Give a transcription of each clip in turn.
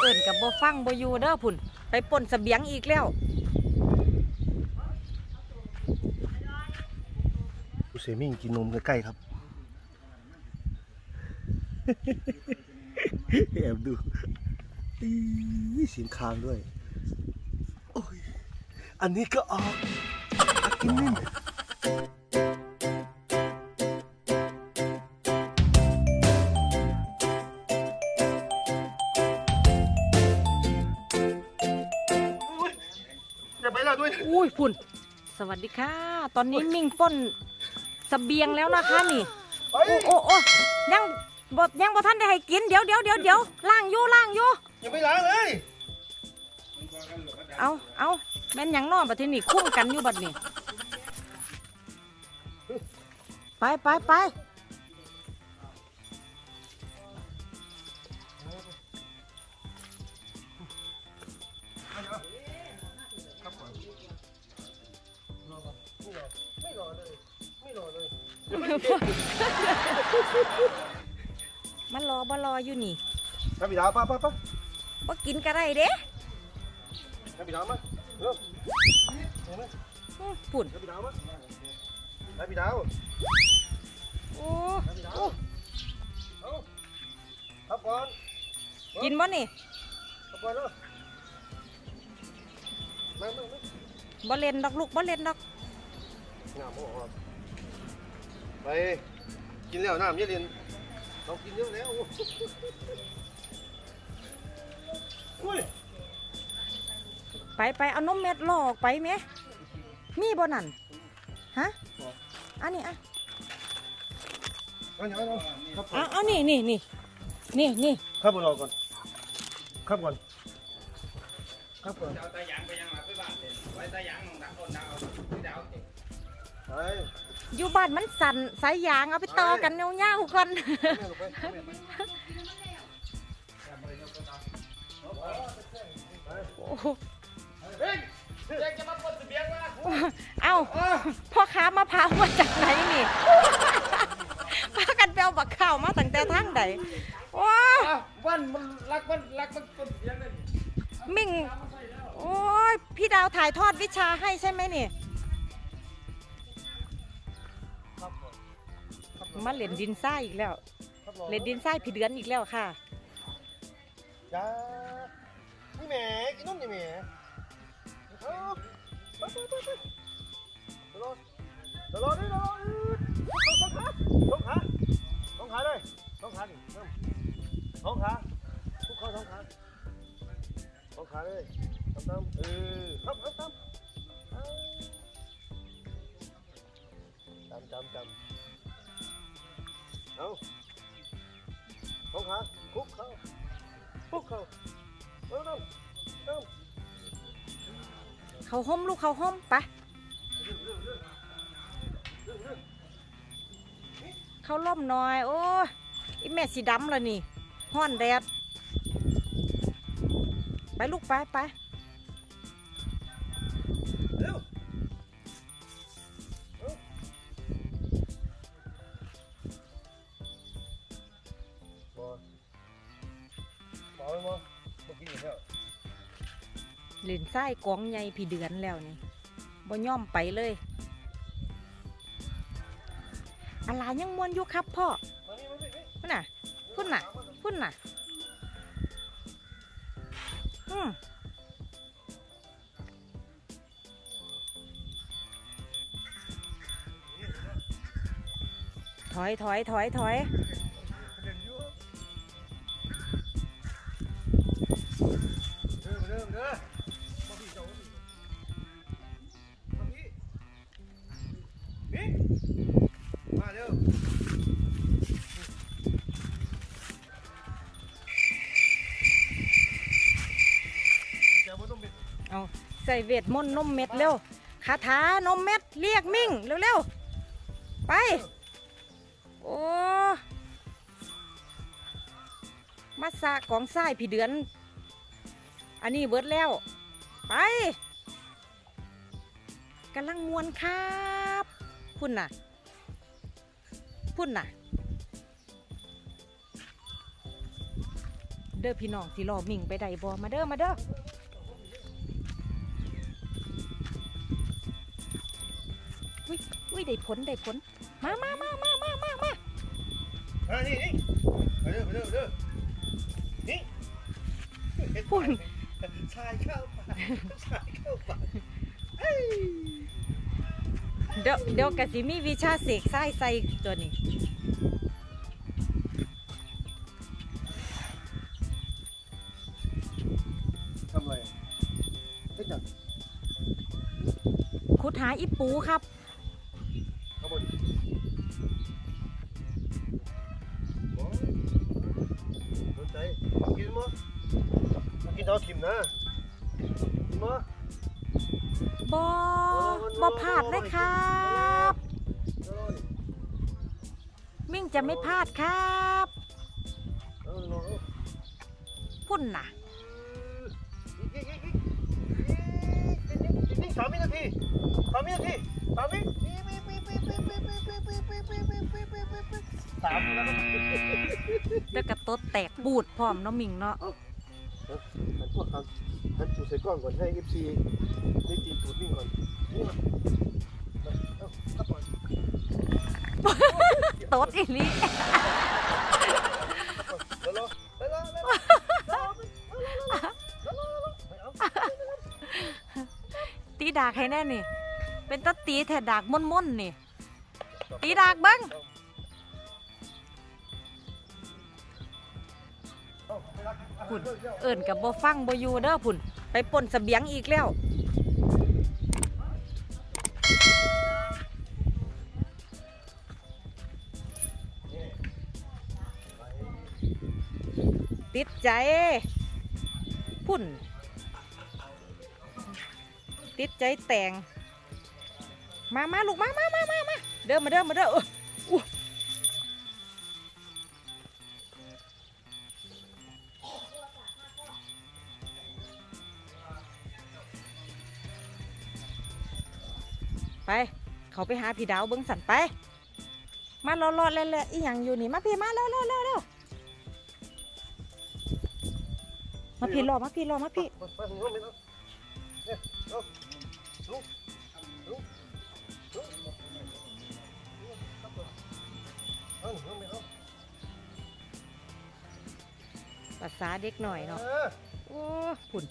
เอิ่นกับบ่ฟังบ่อยู่เด้อพุ่น ไปป่นเสบียงอีกแล้วกูเสมิ่งกินนมใกล้ๆครับ แอบดูอีเสียงคางด้วย อันนี้ก็ออกอากินนิ่ม อุ้ยพุ่น สวัสดีค่ะ ตอนนี้มิ่งป่นเสบียงแล้วนะคะนี่เฮ้โอ้ยโอ้โอ้ยังบ่ยังบ่ทันได้ให้กิน เดี๋ยวเดี๋ยวเดี๋ยวเดี๋ยวล่างอยู่ล่างอยู่ยังไม่ล้างเลย เอาเอาแม่นหยังนอนบัดทีนี้คุ้มกันอยู่บัดนี้ ไปไปไป มันรอบ่รออยู่นี่น้ำปีดาวป้าป้าป้าบ่กินก็ได้เด้น้ำปีดาวมาเร็วเห็นไหมอื้อพุ่นน้ำปีดาวมาน้ำปีดาวโอ้น้ำปีดาวเอาขับก่อนกินบ่นี่ขับก่อนเร็วมามามาบ่เล่นดอกลูกบ่เล่นดอกงามโอ้โหไป กินแล้วน้ำเยอะเรียนเรากินเยอะแล้วอุ้ยไปไปเอานมเม็ดลอกไปไหมมีบ่นั่นฮะอันนี้อะเอาเดี๋ยวเอาครับก่ออะนเอานี่นี่นี่นี่นี่ครับก่อนรอก่อนครับก่อนครับก่อนเอาตายางไปยังหลับไปบ้านเลยไว้ตายางมองดักต้นดาวที่ดาวติดไป อยู่บ้านมันสั่นสายยางเอาไปต่อกันเงาๆก่อนแม่ลงไปแม่โอ้โหเฮ้ยเด็กจะมาปนเสบียงวะเอ้าพ่อค้ามะพร้าวมาจากไหนนี่พากันไปเอาบักข้าวมาตั้งแต่ทางใดว้าอ้าววันมันรักมันรักมันปนเสบียงเลยมิ่ง โอ้ยพี่ดาวถ่ายทอดวิชาให้ใช่ไหมนี่ มาเล่นดินทรายอีกแล้วครับรอเล่นดินทรายผีเดือนอีกแล้วค่ะจ้านี่แหม่กินนมนี่แหม่เอาไปไปไปไปเดี๋ยวรอเดี๋ยวรอดิเดี๋ยวรออืดสองขาสองขาสองขาเลยสองขาดิเริ่มสองขาทุกข้อสองขาสองขาเลยทำตามเออทำทำทำเอา เอาสองขาคุกเขาคุกเขาเร็วเร็วเร็วเขาห่มลูกเขาห่มไปะเขาล่มหน่อย โอ้ยอีแม่สีดำเลยนี่ห้อนแดด ไปลูกไปไป เล่นไส้กองใหญ่พี่เดือนแล้วนี่บ่ย่อมไปเลยอะไรยังมวนอยู่ครับพ่อพุ่นน่ะพุ่นน่ะพุ่นน่ะอืมถอยถอยถอยถอย เอาใส่เวทมนต์นมเม็ดเร็วคาถานมเม็ดเรียกมิ่งเร็วๆไป โอ้มาสะกองไส้พี่เดือน อันนี้เบิดแล้ว ไปกำลังมวนครับพุ่นน่ะ พุ่นน่ะ เด้อพี่น้องสิรอมิ่งไปได้บ่มาเด้อมาเด้อ ยอุ้ยได้ผลได้ผล มามามามามามามาอ่านี่นี่ไปเด้อไปเด้อไปเด้อนี่พุ่นชายเข้าป่าชายเข้าป่าเอ้ยเดี๋ยวเดี๋ยวกะสิมีวิชาเสกไส้ใส่ตัวนี้ทำไรเฮ็ดหยังขุดหาอีปูครับ จะไม่พลาดครับพุ่นน่ะสามินาทีสามินาทีสามิสแล้วก็แวกตดแตกบูดพร้อมเนาะมิงเนาะหันพวกหันหันจูใส่กล้องก่อนให้เอฟซีได้ตีจูดวิ่งก่อนนี่มา ตดอีหลีตีดากให้แน่นี่ เป็นตัะตีแถดากม่นๆนนี่ ตีดากบ้างพุ่นเอิ่นกับโบฟังโบยูเด้อพุ่น ไปป่นเสบียงอีกแล้ว ติดใจ พุ่น ติดใจแต่ง มามาลูกมามามามามาเดินมาเดินมาเดินอู้ไป เขาไปหาพี่ดาวเบิ้งสันไป มารอๆเล่ๆอีหยังอยู่นี่มาพี่มาเร็วเร็ มาพี่รอมาพี่รอมาพี่ภาษาเด็กหน่อยเนาะโอ้ผุ่น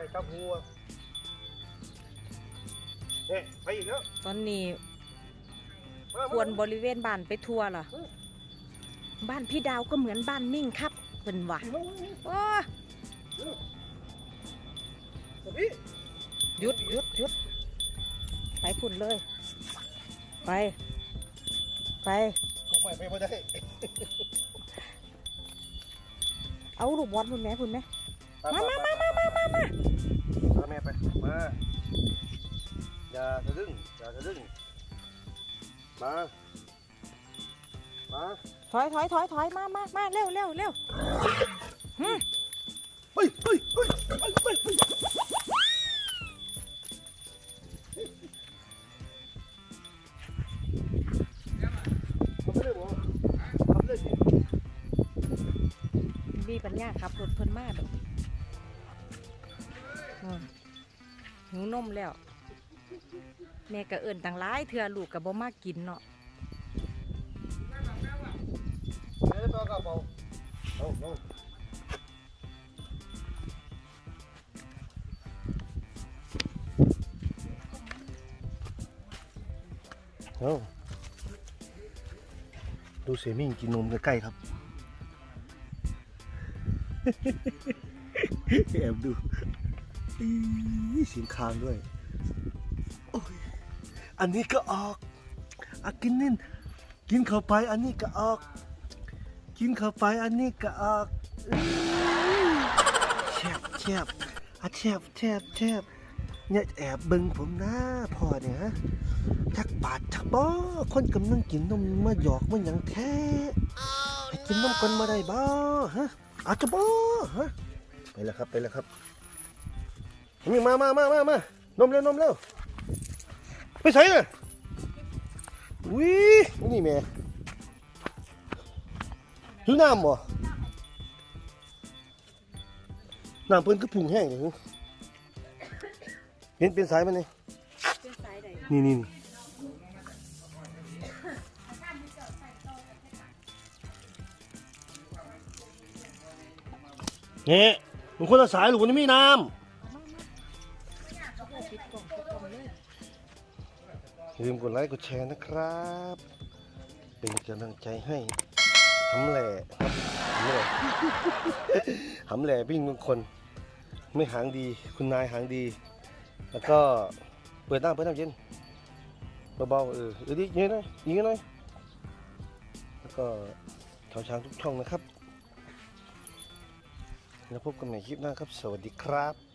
ออไม่อยากให้จับหัวเนี่ยไปอีกแล้วตอนนี้มาควรบริเวณบ้านไปทัวร์เหรอบ้านพี่ดาวก็เหมือนบ้านมิ่งครับเป็นว่ะโอ้พี่หยุดหยุดหยุดไปพุ่นเลย ไป ไปคงไปไม่ได้เอาลูกบอลพุ่นแม่พุ่นแม่มามามามามา มามามาแม่ไปมาอย่าทะลึ่งอย่าทะลึ่งมามาถอยถอยถอยถอยมามามาเร็วเร็วเร็วหึเฮ้ยเฮ้ยเฮ้ยเฮ้ยเฮ้ยเฮ้ยเอาไปเลยบ่เอาไปเลยสิมีปัญญาขับรถเพิ่นมาดอกนู่น หิวนมแล้ว แม่ก็เอิ่นต่างหลายเถื่อลูกกับบ่มากินเนาะเดี๋ยวต่อกระเป๋าเอาเอาเอาดูเสียมิ่งกินนมใกล้ๆครับ แอบดู อีเสียงคางด้วยโอ้ยอันนี้ก็ออกอกินนินกินเข้าไปอันนี้ก็ออก กินเข้าไปอันนี้ก็ออกแชบแชบอะแชบแชบแชบเนี่ยแอบเบึงผมนะพ่อเนี่ยฮะจักบาดจักบ่คนกำลังกินนมมาหยอกมาหยังแท้ให้กินนมกันมาได้บ้าฮะอาจจะบ้าฮะไปแล้วครับไปแล้วครับ นี่มามามามามานมเร็วนมเร็วไปใส่เลยวินี่แม่หิวน้ำบ่น้ำเพิ่นก็พุงแห้งเลยเห็นเป็นสายมันนี่เป็นสายใดนี่นี่นี่มันคนละสายหรือมันไม่มีน้ำ ลืมกดไลค์กดแชร์นะครับ เป็นกำลังใจให้หำแหล่หำแหล่หำแหล่วิ่งทุกคน ไม่หางดี คุณนายหางดี แล้วก็เปิดน้ำเปิดน้ำเย็นเบาๆเออเออดิยิงหน่อยยิงหน่อยแล้วก็ชาวช้างทุกช่องนะครับ แล้วพบกันใหม่คลิปหน้าครับ สวัสดีครับ